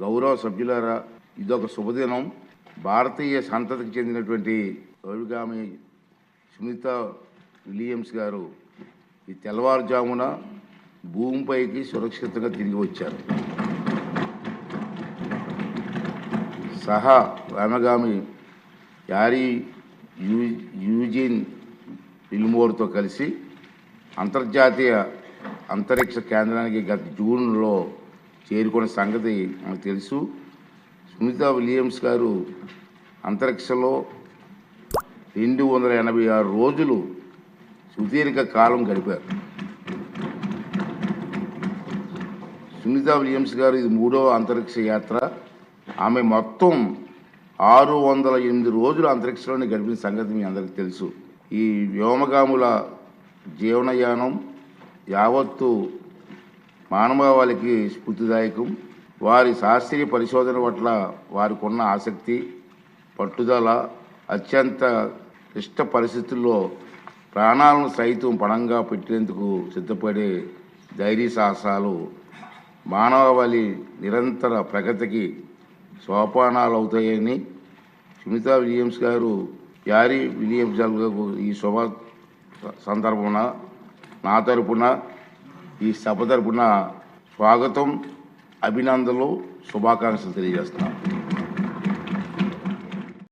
గౌరవ సభ్యులారా ఇదొక శుభదినం. భారతీయ సంతతికి చెందినటువంటి రవిగామి సునీత విలియమ్స్ గారు ఈ తెల్లవారుజామున భూమిపైకి సురక్షితంగా తిరిగి వచ్చారు. సహా రామగామి యారీ యూ యూజిన్ విల్మోర్తో కలిసి అంతర్జాతీయ అంతరిక్ష కేంద్రానికి గత జూన్లో చేరుకున్న సంగతి మనకు తెలుసు. సునీత విలియమ్స్ గారు అంతరిక్షంలో రెండు వందల ఎనభై ఆరు రోజులు సుదీర్ఘ కాలం గడిపారు. సునీత విలియమ్స్ గారు ఇది మూడవ అంతరిక్ష యాత్ర. ఆమె మొత్తం ఆరు వందల ఎనిమిది రోజులు అంతరిక్షంలోనే గడిపిన సంగతి మీ అందరికీ తెలుసు. ఈ వ్యోమగాముల జీవనయానం యావత్తు మానవాళికి స్ఫూర్తిదాయకం. వారి శాస్త్రీయ పరిశోధన పట్ల వారికి ఉన్న ఆసక్తి పట్టుదల అత్యంత క్లిష్ట పరిస్థితుల్లో ప్రాణాలను సైతం పణంగా పెట్టేందుకు సిద్ధపడే ధైర్య సాహసాలు మానవాళి నిరంతర ప్రగతికి సోపానాలు అవుతాయని సునీత విలియమ్స్ గారు యారీ విలియమ్స్ గారు ఈ శుభ సందర్భమున నా తరపున ఈ సభ తరపున స్వాగతం అభినందనలు శుభాకాంక్షలు తెలియజేస్తున్నాను.